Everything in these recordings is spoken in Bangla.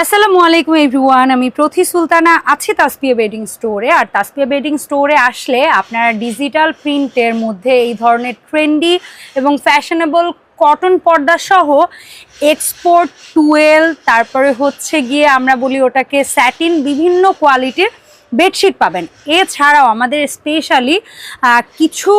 আসসালামু আলাইকুম এভরিওয়ান, আমি প্রথি সুলতানা আছি তাসপিয়া বেডিং স্টোরে। আর তাসপিয়া বেডিং স্টোরে আসলে আপনারা ডিজিটাল প্রিন্টের মধ্যে এই ধরনের ট্রেন্ডি এবং ফ্যাশনেবল কটন পর্দা সহ এক্সপোর্ট টুয়েল, তারপরে হচ্ছে গিয়ে আমরা বলি ওটাকে স্যাটিন, বিভিন্ন কোয়ালিটির বেডশিট পাবেন। এছাড়াও আমাদের স্পেশালি কিছু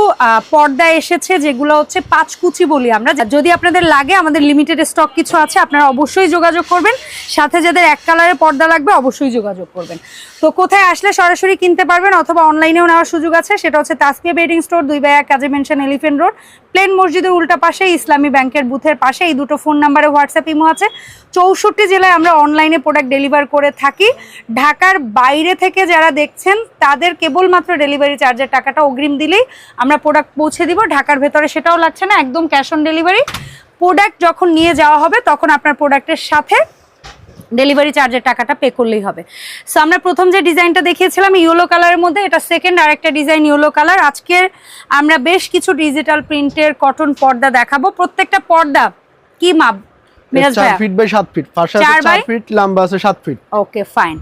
পর্দা এসেছে যেগুলো হচ্ছে পাঁচকুচি বলি আমরা। যদি আপনাদের লাগে, আমাদের লিমিটেড স্টক কিছু আছে, আপনারা অবশ্যই যোগাযোগ করবেন। সাথে যাদের এক কালারের পর্দা লাগবে, অবশ্যই যোগাযোগ করবেন। তো কোথায় আসলে সরাসরি কিনতে পারবেন অথবা অনলাইনেও নেওয়ার সুযোগ আছে, সেটা হচ্ছে তাসপিয়া বেডিং স্টোর দুই বাই এক কাজে মেনশন এলিফেন্ট রোড প্লেন মসজিদের উল্টা পাশে, ইসলামী ব্যাংকের বুথের পাশে, এই দুটো ফোন নাম্বারে হোয়াটসঅ্যাপ ইমো আছে। চৌষট্টি জেলায় আমরা অনলাইনে প্রোডাক্ট ডেলিভার করে থাকি। ঢাকার বাইরে থেকে যারা দেখছেন, তাদের কেবলমাত্র ডেলিভারি চার্জের টাকাটা অগ্রিম দিলেই আমরা প্রোডাক্ট পৌঁছে দিব। ঢাকার ভেতরে সেটাও লাগছে না, একদম ক্যাশ অন ডেলিভারি প্রোডাক্ট যখন নিয়ে যাওয়া হবে, তখন আপনার প্রোডাক্টের সাথে ডেলিভারি চার্জের টাকাটা পে করলেই হবে। সো আমরা প্রথম যে ডিজাইনটা দেখিয়েছিলাম ইয়েলো কালারের মধ্যে এটা সেকেন্ড আর একটা ডিজাইন ইয়েলো কালার আজকের আমরা বেশ কিছু ডিজিটাল প্রিন্টের কটন পর্দা দেখাবো। প্রত্যেকটা পর্দা কি মাপ? Feet by fit? ফিট লম্বা আছে ফিট ওকে ফাইন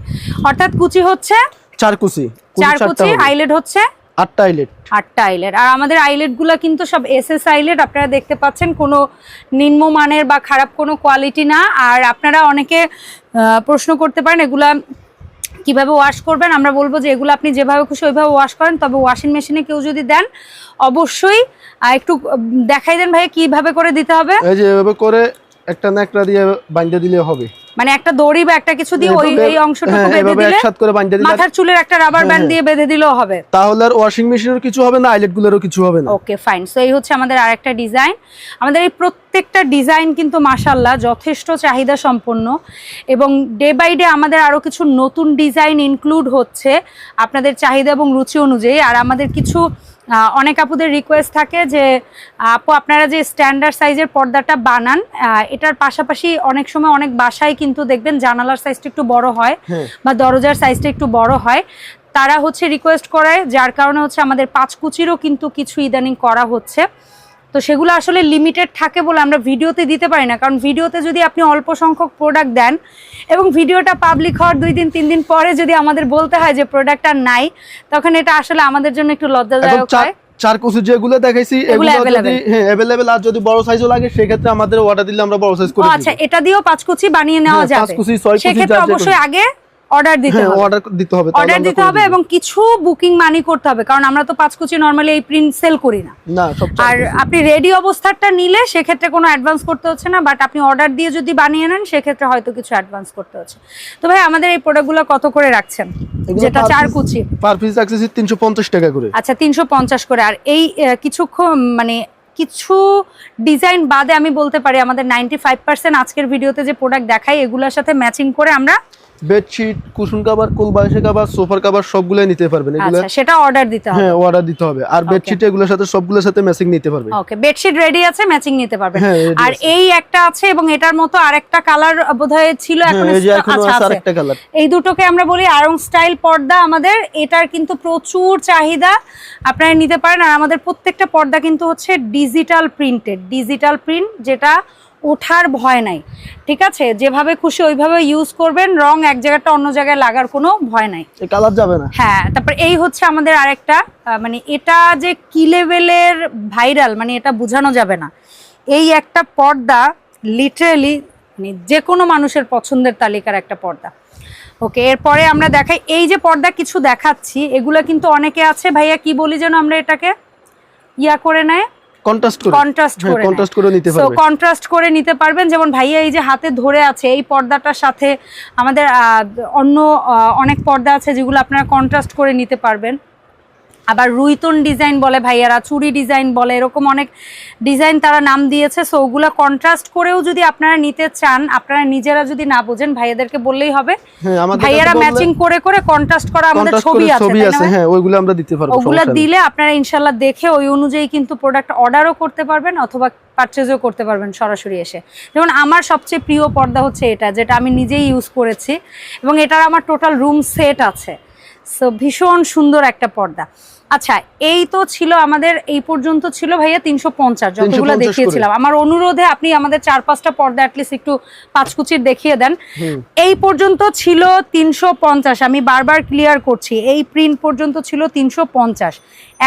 অর্থাৎ কুচি হচ্ছে? চার কুচি। কুচি চার কুচি। আইলেট হচ্ছে? আটটা আইলেট আটটা আইলেট আর আমাদের আইলেটগুলা কিন্তু সব এস এস আইলেট আপনারা দেখতে পাচ্ছেন কোনো নিম্নমানের বা খারাপ কোনো কোয়ালিটি না। আর আপনারা অনেকে প্রশ্ন করতে পারেন, এগুলা কীভাবে ওয়াশ করবেন? আমরা বলব যে এগুলো আপনি যেভাবে খুশি ওইভাবে ওয়াশ করেন, তবে ওয়াশিং মেশিনে কেউ যদি দেন, অবশ্যই একটু দেখাই দেন ভাই কীভাবে করে দিতে হবে। এই যে এভাবে করে একটা ন্যাকড়া দিয়ে বাইন্ধে দিলে হবে। মানে একটা দড়ি বা একটা কিছু দিয়ে ওই এই অংশটুকু হ্যাঁ, বেঁধে দিলে একসাথে করে বাইন্ধে দিলে মাথার চুলের একটা রাবার ব্যান্ড হ্যাঁ। দিয়ে বেঁধে দিলেও হবে। তাহলে আর ওয়াশিং মেশিনের কিছু হবে না আইলেট গুলোরও কিছু হবে না? ওকে ফাইন সো এই হচ্ছে আমাদের আরেকটা ডিজাইন আমাদের এই প্রত্যেকটা ডিজাইন কিন্তু মাসাল্লাহ যথেষ্ট চাহিদা সম্পন্ন এবং ডে বাই ডে আমাদের আরও কিছু নতুন ডিজাইন ইনক্লুড হচ্ছে আপনাদের চাহিদা এবং রুচি অনুযায়ী। আর আমাদের কিছু অনেক আপুদের রিকোয়েস্ট থাকে যে আপু আপনারা যে স্ট্যান্ডার্ড সাইজের পর্দাটা বানান এটার পাশাপাশি অনেক সময় অনেক বাসায় কিন্তু দেখবেন জানালার সাইজটা একটু বড় হয় হ্যাঁ। বা দরজার সাইজটা একটু বড় হয়। তারা হচ্ছে রিকোয়েস্ট করায় যার কারণে হচ্ছে আমাদের পাঁচকুচিরও কিন্তু কিছু ইদানিং করা হচ্ছে। তো সেগুলো আসলে লিমিটেড থাকে বলে আমরা ভিডিওতে দিতে পারি না। কারণ ভিডিওতে যদি আপনি অল্প সংখ্যক প্রোডাক্ট দেন এবং ভিডিওটা পাবলিক হওয়ার দুই দিন তিন দিন পরে যদি আমাদের বলতে হয় যে প্রোডাক্টটা নাই তখন এটা আসলে আমাদের জন্য একটু লজ্জাদায়ক হয়। চার কুচি যেগুলো দেখাইছি এগুলো এগুলো যদি হ্যাঁ আর যদি বড় সাইজও লাগে আমাদের অর্ডার দিলে আমরা বড় সাইজ করে আচ্ছা এটা দিয়েও পাঁচ কুচি বানিয়ে নেওয়া হ্যাঁ, পাঁচ যাবে। ছয় কুচি, সেক্ষেত্রে অবশ্যই আগে অর্ডার দিতে হ্যাঁ হবে। অর্ডার দিতে হবে অর্ডার দিতে হবে এবং কিছু বুকিং মানি করতে হবে কারণ আমরা তো পাঁচ কুচি নর্মালি এই প্রিন্ট সেল করি না। না আর আপনি রেডি অবস্থাটা নিলে সেক্ষেত্রে কোনো অ্যাডভান্স করতে হচ্ছে না বাট আপনি অর্ডার দিয়ে যদি বানিয়ে নেন সেক্ষেত্রে হয়তো কিছু অ্যাডভান্স করতে হচ্ছে। তো ভাই আমাদের এই প্রোডাক্টগুলো কত করে রাখছেন? যেটা চার কুচি। পার পিস তিনশো পঞ্চাশ টাকা করে। আচ্ছা তিনশো পঞ্চাশ করে। আর এই কিছুক্ষণ মানে কিছু ডিজাইন বাদে আমি বলতে পারি আমাদের নাইনটি ফাইভ পার্সেন্ট আজকের ভিডিওতে যে প্রোডাক্ট দেখাই এগুলোর সাথে ম্যাচিং করে আমরা বেডশিট কুশন কাভার কুল বালিশের কাভার সোফার কাভার সবগুলো নিতে পারবেন। এগুলো আচ্ছা সেটা অর্ডার দিতে হবে। হ্যাঁ অর্ডার দিতে হবে। আর বেডশিট এগুলোর সাথে সবগুলোর সাথে ম্যাচিং নিতে পারবে ওকে বেডশিট রেডি আছে ম্যাচিং নিতে পারবেন। হ্যাঁ, আর এই একটা আছে এবং এটার মতো আরেকটা কালার বোধহয় ছিল এখন হ্যাঁ এখনও আচ্ছা আরেকটা কালার এই দুটোকে আমরা বলি আরং স্টাইল পর্দা আমাদের। এটার কিন্তু প্রচুর চাহিদা আপনারা নিতে পারেন। আর আমাদের প্রত্যেকটা পর্দা কিন্তু হচ্ছে ডিজিটাল প্রিন্টেড ডিজিটাল প্রিন্ট যেটা ওঠার ভয় নাই ঠিক আছে? যেভাবে খুশি ওইভাবে ইউজ করবেন রং এক জায়গাটা অন্য জায়গায় লাগার কোনো ভয় নাই। কালার যাবে না। হ্যাঁ তারপর এই হচ্ছে আমাদের আরেকটা মানে এটা যে কি লেভেলের ভাইরাল মানে এটা বোঝানো যাবে না। এই একটা পর্দা লিটারেলি মানে যে কোনো মানুষের পছন্দের তালিকার একটা পর্দা। ওকে এরপরে আমরা দেখাই এই যে পর্দা কিছু দেখাচ্ছি এগুলো কিন্তু অনেকে আছে ভাইয়া কি বলি যেন আমরা এটাকে? ইয়া করে নেয়। কন্ট্রাস্ট করে কন্ট্রাস্ট করে কন্ট্রাস্ট করে নিতে সো কন্ট্রাস্ট করে নিতে পারবেন। যেমন ভাইয়া এই যে হাতে ধরে আছে এই পর্দাটার সাথে আমাদের আহ, অন্য অনেক পর্দা আছে যেগুলো আপনারা কন্ট্রাস্ট করে নিতে পারবেন। আবার রুইতন ডিজাইন বলে ভাইয়ারা চুরি ডিজাইন বলে এরকম অনেক ডিজাইন তারা নাম দিয়েছে। সো ওগুলো কন্ট্রাস্ট করেও যদি আপনারা নিতে চান আপনারা নিজেরা যদি না বোঝেন ভাইয়াদেরকে বললেই হবে। হ্যাঁ ভাইয়ারা ম্যাচিং করে করে কন্ট্রাস্ট করা আমাদের ছবি আছে ছবি আছে হ্যাঁ ওইগুলো আমরা দিতে পারব ওগুলা। দিলে আপনারা ইনশাল্লাহ দেখে ওই অনুযায়ী কিন্তু প্রোডাক্ট অর্ডারও করতে পারবেন অথবা পারচেজও করতে পারবেন সরাসরি এসে। যেমন আমার সবচেয়ে প্রিয় পর্দা হচ্ছে এটা যেটা আমি নিজেই ইউজ করেছি এবং এটার আমার টোটাল রুম সেট আছে। সো ভীষণ সুন্দর একটা পর্দা। আচ্ছা এই তো ছিল আমাদের এই পর্যন্ত ছিল ভাইয়া তিনশো পঞ্চাশ যতগুলো 350 দেখিয়েছিলাম। আমার অনুরোধে আপনি আমাদের চার পাঁচটা পর্দা অ্যাটলিস্ট একটু পাঁচকুচির দেখিয়ে দেন। এই পর্যন্ত ছিল তিনশো পঞ্চাশ আমি বারবার ক্লিয়ার করছি এই প্রিন্ট পর্যন্ত ছিল তিনশো পঞ্চাশ।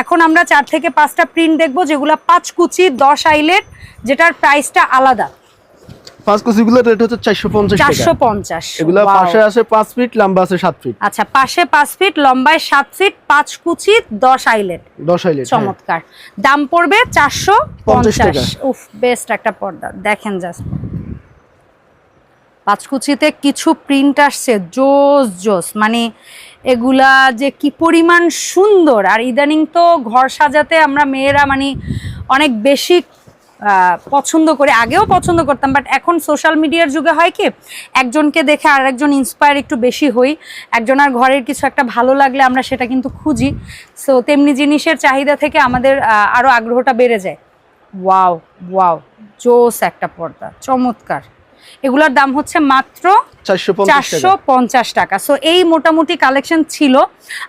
এখন আমরা চার থেকে পাঁচটা প্রিন্ট দেখব যেগুলো পাঁচ কুচি দশ আইলেট যেটার প্রাইসটা আলাদা। পাঁচ কুচিগুলোর রেট হচ্ছে টাকা। এগুলা পাশে আছে ফিট লম্বা আছে সাত ফিট আচ্ছা পাশে ফিট লম্বায় ফিট পাঁচ কুচি দশ আইলেট দশ হাইলেট চমৎকার। দাম পড়বে টাকা। উফ বেস্ট একটা পর্দা। দেখেন জাস্ট পাঁচকুচিতে কিছু প্রিন্ট আসছে জোস জোস। মানে এগুলা যে কি পরিমাণ সুন্দর। আর ইদানিং তো ঘর সাজাতে আমরা মেয়েরা মানে অনেক বেশি পছন্দ করে আগেও পছন্দ করতাম বাট এখন সোশ্যাল মিডিয়ার যুগে হয় কি একজনকে দেখে আর একজন ইন্সপায়ার একটু বেশি হই। একজনের ঘরের কিছু একটা ভালো লাগলে আমরা সেটা কিন্তু খুঁজি। সো তেমনি জিনিসের চাহিদা থেকে আমাদের আরও আগ্রহটা বেড়ে যায়। ওয়াও ওয়াও জোস একটা পর্দা চমৎকার। এগুলোর দাম হচ্ছে মাত্র চারশো পঞ্চাশ টাকা। সো এই মোটামুটি কালেকশন ছিল।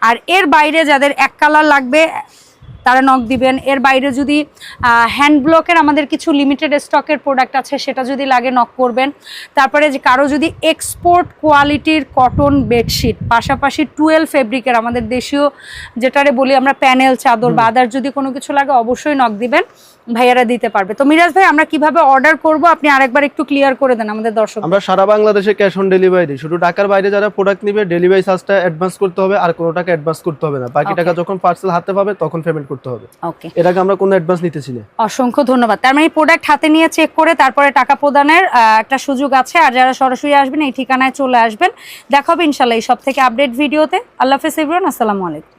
আর এর বাইরে যাদের এক কালার লাগবে তারা নক দিবেন। এর বাইরে যদি হ্যান্ড ব্লকের আমাদের কিছু লিমিটেড স্টকের প্রোডাক্ট আছে সেটা যদি লাগে নক করবেন। তারপরে যে কারও যদি এক্সপোর্ট কোয়ালিটির কটন বেডশিট পাশাপাশি টুয়েলভ ফেব্রিকের আমাদের দেশীয় যেটারে বলি আমরা প্যানেল চাদর বা আদার যদি কোনো কিছু লাগে অবশ্যই নক দিবেন। ভাইয়ারা দিতে পারবে। তো মিরাজ ভাই আমরা কীভাবে অর্ডার করব? আপনি আরেকবার একটু ক্লিয়ার করে দেন আমাদের দর্শক আমরা সারা বাংলাদেশে ক্যাশ অন ডেলিভারি দিই। শুধু ঢাকার বাইরে যারা প্রোডাক্ট নিবে ডেলিভারি চার্জটা অ্যাডভান্স করতে হবে আর কোনো টাকা অ্যাডভান্স করতে হবে না। বাকি টাকা যখন পার্সেল হাতে পাবে তখন পেমেন্ট করতে হবে। ওকে এর আগে আমরা কোনো অ্যাডভান্স নিতেছি না। অসংখ্য ধন্যবাদ। তার মানে প্রোডাক্ট হাতে নিয়ে চেক করে তারপরে টাকা প্রদানের একটা সুযোগ আছে। আর যারা সরাসরি আসবেন এই ঠিকানায় চলে আসবেন। দেখা হবে ইনশাল্লাহ এই সব থেকে আপডেট ভিডিওতে। আল্লাহ হাফেজ ইবরান আসসালামু আলাইকুম।